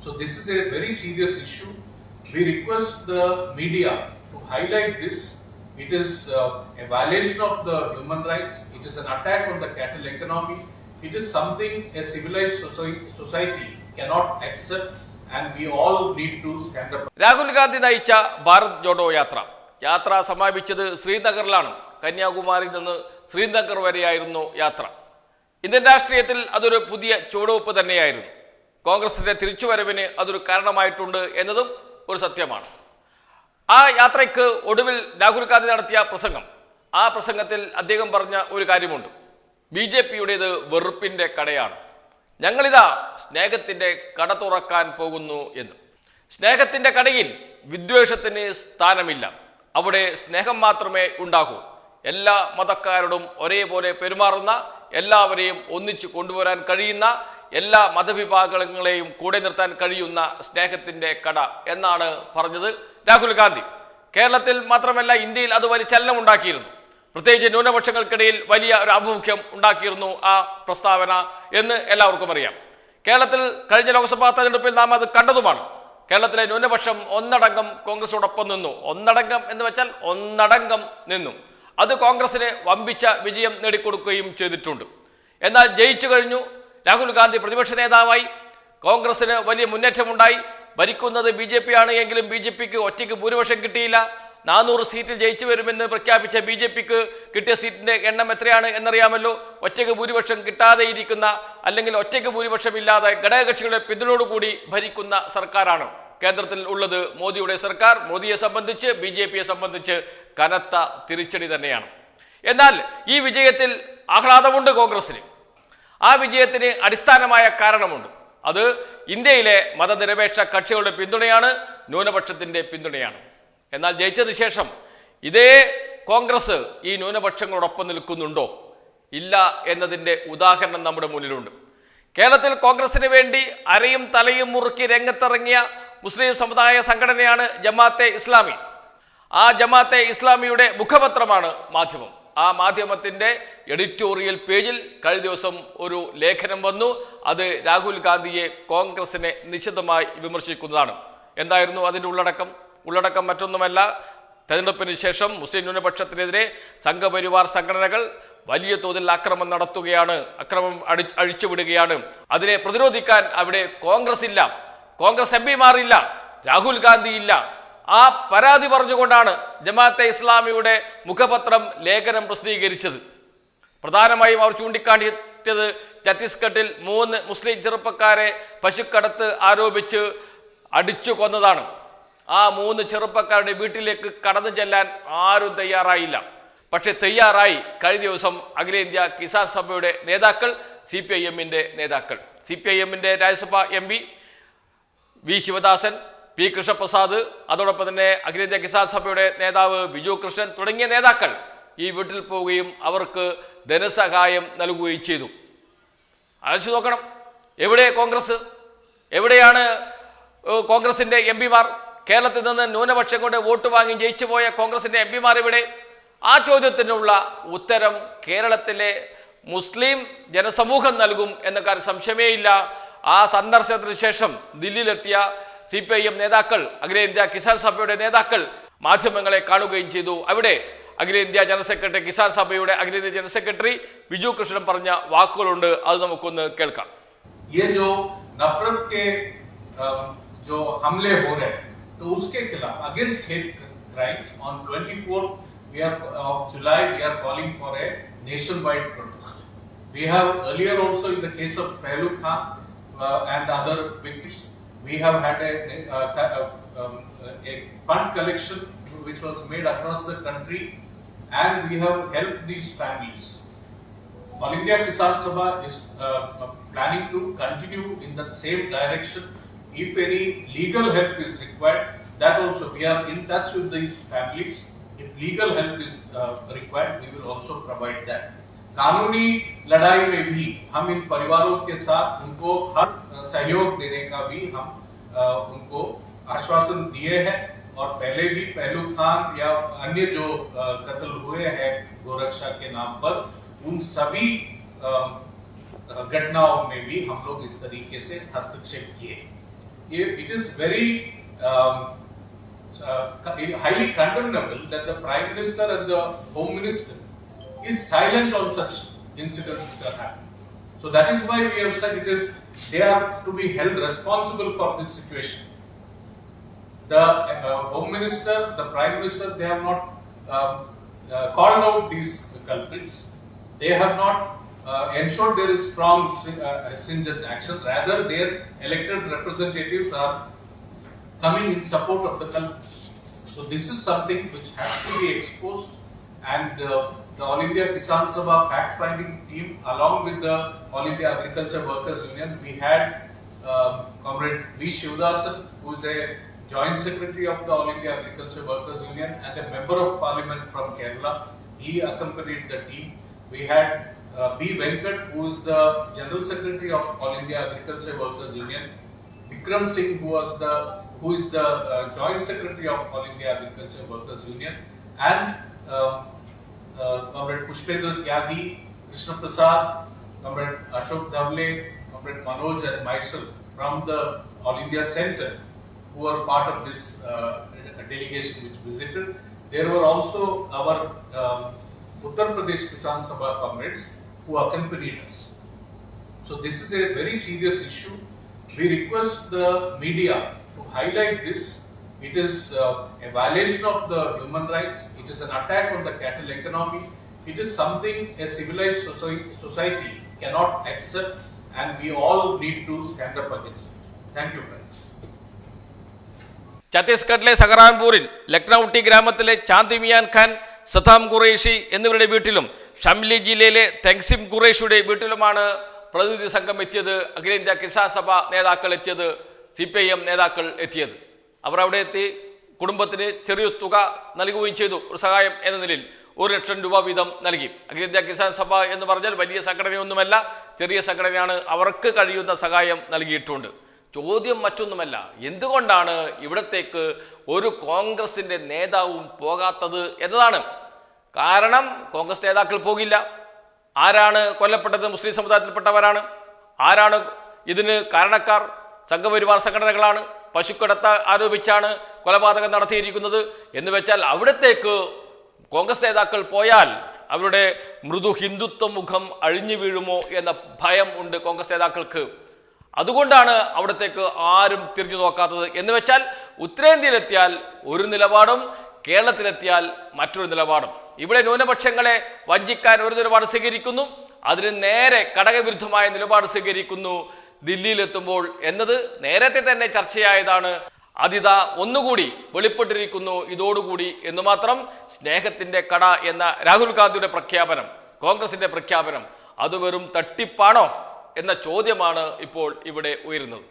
So this is a very serious issue. We request the media to highlight this. It is uh, a violation of the human rights. It is an attack on the cattle economy. It is something a civilized society cannot accept and we all need to stand up Rahul Gandhi നയിച്ച ഭാരത് ജോഡോ യാത്ര യാത്ര സമാപിച്ചത് ശ്രീനഗറിലാണ് കന്യാകുമാരിയിൽ നിന്ന് ശ്രീനഗർ വരെയായിരുന്നു യാത്ര Indian രാഷ്ട്രീയത്തിൽ അതൊരു പുതിയ ചുവടുവെപ്പ് തന്നെയായിരുന്നു കോൺഗ്രസിന്റെ തിരിച്ചുവരവിന് അതൊരു കാരണമായിട്ടുണ്ട് എന്നതും ഒരു സത്യമാണ്. ആ യാത്രയ്ക്ക് ഒടുവിൽ രാഹുൽ ഗാന്ധി നടത്തിയ പ്രസംഗം. ആ പ്രസംഗത്തിൽ അദ്ദേഹം പറഞ്ഞ ഒരു കാര്യമുണ്ട്. ബി ജെ പിയുടേത് വെറുപ്പിന്റെ കടയാണ്. ഞങ്ങളിതാ സ്നേഹത്തിന്റെ കട തുറക്കാൻ പോകുന്നു എന്ന്. സ്നേഹത്തിന്റെ കടയിൽ വിദ്വേഷത്തിന് സ്ഥാനമില്ല. അവിടെ സ്നേഹം മാത്രമേ ഉണ്ടാകൂ. എല്ലാ മതക്കാരോടും ഒരേപോലെ പെരുമാറുന്ന എല്ലാവരെയും ഒന്നിച്ചു കൊണ്ടുവരാൻ കഴിയുന്ന എല്ലാ മതവിഭാഗങ്ങളെയും കൂടെ നിർത്താൻ കഴിയുന്ന സ്നേഹത്തിന്റെ കട എന്നാണ് പറഞ്ഞത് രാഹുൽ ഗാന്ധി. കേരളത്തിൽ മാത്രമല്ല ഇന്ത്യയിൽ അത് വലിയ ചലനം ഉണ്ടാക്കിയിരുന്നു പ്രത്യേകിച്ച് ന്യൂനപക്ഷങ്ങൾക്കിടയിൽ വലിയ ഒരു ആഭിമുഖ്യം ഉണ്ടാക്കിയിരുന്നു ആ പ്രസ്താവന എന്ന് എല്ലാവർക്കും അറിയാം. കേരളത്തിൽ കഴിഞ്ഞ ലോക്സഭാ തെരഞ്ഞെടുപ്പിൽ നാം അത് കണ്ടതുമാണ്. കേരളത്തിലെ ന്യൂനപക്ഷം ഒന്നടങ്കം കോൺഗ്രസോടൊപ്പം നിന്നു. ഒന്നടങ്കം എന്ന് വെച്ചാൽ ഒന്നടങ്കം നിന്നു. അത് കോൺഗ്രസിന് വമ്പിച്ച വിജയം നേടിക്കൊടുക്കുകയും ചെയ്തിട്ടുണ്ട്. എന്നാൽ ജയിച്ചു കഴിഞ്ഞു രാഹുൽ ഗാന്ധി പ്രതിപക്ഷ നേതാവായി. കോൺഗ്രസിന് വലിയ മുന്നേറ്റമുണ്ടായി. ഭരിക്കുന്നത് ബി ജെ പി ആണ് എങ്കിലും ബി ജെ പിക്ക് ഒറ്റയ്ക്ക് ഭൂരിപക്ഷം കിട്ടിയില്ല. നാനൂറ് സീറ്റിൽ ജയിച്ചു വരുമെന്ന് പ്രഖ്യാപിച്ച ബി ജെ പിക്ക് കിട്ടിയ സീറ്റിന്റെ എണ്ണം എത്രയാണ് എന്നറിയാമല്ലോ? ഒറ്റയ്ക്ക് ഭൂരിപക്ഷം കിട്ടാതെ ഇരിക്കുന്ന അല്ലെങ്കിൽ ഒറ്റയ്ക്ക് ഭൂരിപക്ഷം ഇല്ലാതെ ഘടകകക്ഷികളുടെ പിന്തുണയോടുകൂടി ഭരിക്കുന്ന സർക്കാരാണ് കേന്ദ്രത്തിൽ ഉള്ളത് മോദിയുടെ സർക്കാർ. മോദിയെ സംബന്ധിച്ച് ബി ജെ പിയെ സംബന്ധിച്ച് കനത്ത തിരിച്ചടി തന്നെയാണ്. എന്നാൽ ഈ വിജയത്തിൽ ആഹ്ലാദമുണ്ട് കോൺഗ്രസിന് ആ വിജയത്തിന് അടിസ്ഥാനമായ കാരണമുണ്ട്. അത് ഇന്ത്യയിലെ മതനിരപേക്ഷ കക്ഷികളുടെ പിന്തുണയാണ് ന്യൂനപക്ഷത്തിന്റെ പിന്തുണയാണ്. എന്നാൽ ജയിച്ചതിന് ശേഷം ഇതേ കോൺഗ്രസ് ഈ ന്യൂനപക്ഷങ്ങളോടൊപ്പം നിൽക്കുന്നുണ്ടോ? ഇല്ല എന്നതിന്റെ ഉദാഹരണം നമ്മുടെ മുന്നിലുണ്ട്. കേരളത്തിൽ കോൺഗ്രസിന് വേണ്ടി അരയും തലയും മുറുക്കി രംഗത്തിറങ്ങിയ മുസ്ലിം സമുദായ സംഘടനയാണ് ജമാഅത്തെ ഇസ്ലാമി. ആ ജമാഅത്തെ ഇസ്ലാമിയുടെ മുഖപത്രമാണ് മാധ്യമം. ആ മാധ്യമത്തിന്റെ എഡിറ്റോറിയൽ പേജിൽ കഴിഞ്ഞ ദിവസം ഒരു ലേഖനം വന്നു. അത് രാഹുൽ ഗാന്ധിയെ കോൺഗ്രസിനെ നിശിതമായി വിമർശിക്കുന്നതാണ്. എന്തായിരുന്നു അതിന്റെ ഉള്ളടക്കം? ഉള്ളടക്കം മറ്റൊന്നുമല്ല. തെരഞ്ഞെടുപ്പിന് ശേഷം മുസ്ലിം ന്യൂനപക്ഷത്തിനെതിരെ സംഘപരിവാർ സംഘടനകൾ വലിയ തോതിൽ അക്രമം നടത്തുകയാണ്. അക്രമം അടി അഴിച്ചുവിടുകയാണ്. അതിനെ പ്രതിരോധിക്കാൻ അവിടെ കോൺഗ്രസ് ഇല്ല. കോൺഗ്രസ് എം പിമാരില്ല. രാഹുൽ ഗാന്ധി ഇല്ല ആ പരാതി പറഞ്ഞുകൊണ്ടാണ് ജമാഅത്തെ ഇസ്ലാമിയുടെ മുഖപത്രം ലേഖനം പ്രസിദ്ധീകരിച്ചത്. പ്രധാനമായും അവർ ചൂണ്ടിക്കാണിച്ചത് ഛത്തീസ്ഗഡിൽ മൂന്ന് മുസ്ലിം ചെറുപ്പക്കാരെ പശുക്കടത്ത് ആരോപിച്ച് അടിച്ചു കൊന്നതാണ്. ആ മൂന്ന് ചെറുപ്പക്കാരുടെ വീട്ടിലേക്ക് കടന്നു ചെല്ലാൻ ആരും തയ്യാറായില്ല. പക്ഷെ തയ്യാറായി കഴിഞ്ഞ ദിവസം അഖിലേന്ത്യാ കിസാൻ സഭയുടെ നേതാക്കൾ സി പി ഐ എമ്മിന്റെ നേതാക്കൾ. സി പി ഐ എമ്മിന്റെ Rajya Sabha M P V Sivadasan P Krishnaprasad അതോടൊപ്പം തന്നെ അഖിലേന്ത്യാ കിസാൻ സഭയുടെ നേതാവ് ബിജു കൃഷ്ണൻ തുടങ്ങിയ നേതാക്കൾ ഈ വീട്ടിൽ പോവുകയും അവർക്ക് ധനസഹായം നൽകുകയും ചെയ്തു. ആലോചിച്ച് നോക്കണം. എവിടെ കോൺഗ്രസ്? എവിടെയാണ് കോൺഗ്രസിന്റെ എം പിമാർ? കേരളത്തിൽ നിന്ന് ന്യൂനപക്ഷം കൊണ്ട് വോട്ട് വാങ്ങി ജയിച്ചു പോയ കോൺഗ്രസിന്റെ എം പിമാർ ഇവിടെ ആ ചോദ്യത്തിനുള്ള ഉത്തരം കേരളത്തിലെ മുസ്ലിം ജനസമൂഹം നൽകും എന്ന കാര്യം സംശയമേയില്ല ആ സന്ദർശനത്തിന് ശേഷം ദില്ലിയിലെത്തിയ സി പി ഐ എം നേതാക്കൾ അഖിലേന്ത്യാ കിസാൻ സഭയുടെ നേതാക്കൾ മാധ്യമങ്ങളെ കാണുകയും ചെയ്തു അവിടെ അഖിലേന്ത്യാ ജനറൽ സെക്രട്ടറി കിസാൻ സഭയുടെ അഖിലേന്ത്യാ ജനറൽ സെക്രട്ടറി ബിജു കൃഷ്ണൻ പറഞ്ഞ വാക്കുകളുണ്ട് അത് നമുക്കൊന്ന് കേൾക്കാം ये जो नफरत के अम, जो हमले हो रहे हैं तो उसके खिलाफ against hate crimes on 24th we are of July we are calling for a nationwide protest. We have earlier also in the case of Pehlu Khan uh, and other victims we have had a, uh, uh, um, a fund collection which was made across the country and we have helped these families. All India Kisan Sabha is uh, uh, planning to continue in that same direction. If any legal help is required, that also we are in touch with these families. If legal help is uh, required, we will also provide that. कानूनी लड़ाई में भी हम इन परिवारों के साथ उनको हर अ, सहयोग देने का भी हम उनको आश्वासन दिए हैं। और पहले भी पहलू खान या अन्य जो कत्ल हुए हैं गोरक्षा के नाम पर, उन सभी घटनाओं में भी हम लोग इस तरीके से हस्तक्षेप किए। It is very highly condemnable that the prime minister and the home minister is silent on such incidents so that is why we have said it is they are to be held responsible for this situation. The uh, Home Minister, the Prime Minister, they have not um, uh, called out these culprits. They have not uh, ensured there is strong uh, stringent action. Rather, their elected representatives are coming in support of the culprits. So this is something which has to be exposed and uh, the All India Kisan Sabha fact finding team along with the All India Agriculture Workers Union, we had uh, Comrade V. Shivdasan who is a joint secretary of the All India Agriculture Workers Union and a member of parliament from Kerala. He accompanied the team. We had uh, B. Venkat who is the general secretary of All India Agriculture Workers Union. Vikram Singh, who was the who is the uh, joint secretary of All India Agriculture Workers Union, and uh, Comrade Pushpendra Tyagi, Krishna Prasad, Comrade Ashok Davle, Comrade Manoj, and myself from the All India Center, who are part of this uh, delegation which visited. There were also our um, Uttar Pradesh Kisan Sabha comrades who accompanied us. So this is a very serious issue. We request the media to highlight this. It is uh, a violation of the human rights. It is an attack on the cattle economy. It is something a civilized society cannot accept and we all need to stand up against it. Thank you friends. ഛത്തീസ്ഗഡിലെ സഹറാൻപൂരിൽ ലക്നൌട്ടി ഗ്രാമത്തിലെ ചാന്തി മിയാൻ ഖാൻ സദാം ഖുറേഷി എന്നിവരുടെ വീട്ടിലും ഷംലി ജില്ലയിലെ തെങ്സിം ഖുറേഷിയുടെ വീട്ടിലുമാണ് പ്രതിനിധി സംഘം എത്തിയത് അഖിലേന്ത്യാ കിസാൻ സഭ നേതാക്കൾ എത്തിയത് സി പി ഐ എം നേതാക്കൾ എത്തിയത് അവർ അവിടെ എത്തി കുടുംബത്തിന് ചെറിയ തുക നൽകുകയും ചെയ്തു ഒരു സഹായം എന്ന നിലയിൽ. ഒരു ലക്ഷം രൂപ വീതം നൽകി. അഖിലേന്ത്യ കിസാൻ സഭ എന്ന് പറഞ്ഞാൽ വലിയ സംഘടനയൊന്നുമല്ല ചെറിയ സംഘടനയാണ് അവർക്ക് കഴിയുന്ന സഹായം നൽകിയിട്ടുണ്ട്. ചോദ്യം മറ്റൊന്നുമല്ല എന്തുകൊണ്ടാണ് ഇവിടത്തേക്ക് ഒരു കോൺഗ്രസിന്റെ നേതാവും പോകാത്തത് എന്നതാണ്. കാരണം കോൺഗ്രസ് നേതാക്കൾ പോകില്ല. ആരാണ് കൊല്ലപ്പെട്ടത്? മുസ്ലിം സമുദായത്തിൽപ്പെട്ടവരാണ്. ആരാണ് ഇതിന് കാരണക്കാർ? സംഘപരിവാർ സംഘടനകളാണ്. പശുക്കടത്ത് ആരോപിച്ചാണ് കൊലപാതകം നടത്തിയിരിക്കുന്നത് എന്ന് വെച്ചാൽ അവിടത്തേക്ക് കോൺഗ്രസ് നേതാക്കൾ പോയാൽ അവരുടെ മൃദു ഹിന്ദുത്വ മുഖം അഴിഞ്ഞു വീഴുമോ എന്ന ഭയം ഉണ്ട് കോൺഗ്രസ് നേതാക്കൾക്ക്. അതുകൊണ്ടാണ് അവിടത്തേക്ക് ആരും തിരിഞ്ഞു നോക്കാത്തത്. എന്ന് വെച്ചാൽ ഉത്തരേന്ത്യയിലെത്തിയാൽ ഒരു നിലപാടും കേരളത്തിലെത്തിയാൽ മറ്റൊരു നിലപാടും. ഇവിടെ ന്യൂനപക്ഷങ്ങളെ വഞ്ചിക്കാൻ ഒരു നിലപാട് സ്വീകരിക്കുന്നു. അതിന് നേരെ ഘടകവിരുദ്ധമായ നിലപാട് സ്വീകരിക്കുന്നു. ദില്ലിയിലെത്തുമ്പോൾ എന്നത് നേരത്തെ തന്നെ ചർച്ചയായതാണ്. അതിത ഒന്നുകൂടി വെളിപ്പെട്ടിരിക്കുന്നു ഇതോടുകൂടി എന്ന് മാത്രം സ്നേഹത്തിന്റെ കട എന്ന രാഹുൽ ഗാന്ധിയുടെ പ്രഖ്യാപനം കോൺഗ്രസിന്റെ പ്രഖ്യാപനം അത് വെറും തട്ടിപ്പാണോ എന്ന ചോദ്യമാണ് ഇപ്പോൾ ഇവിടെ ഉയരുന്നത്.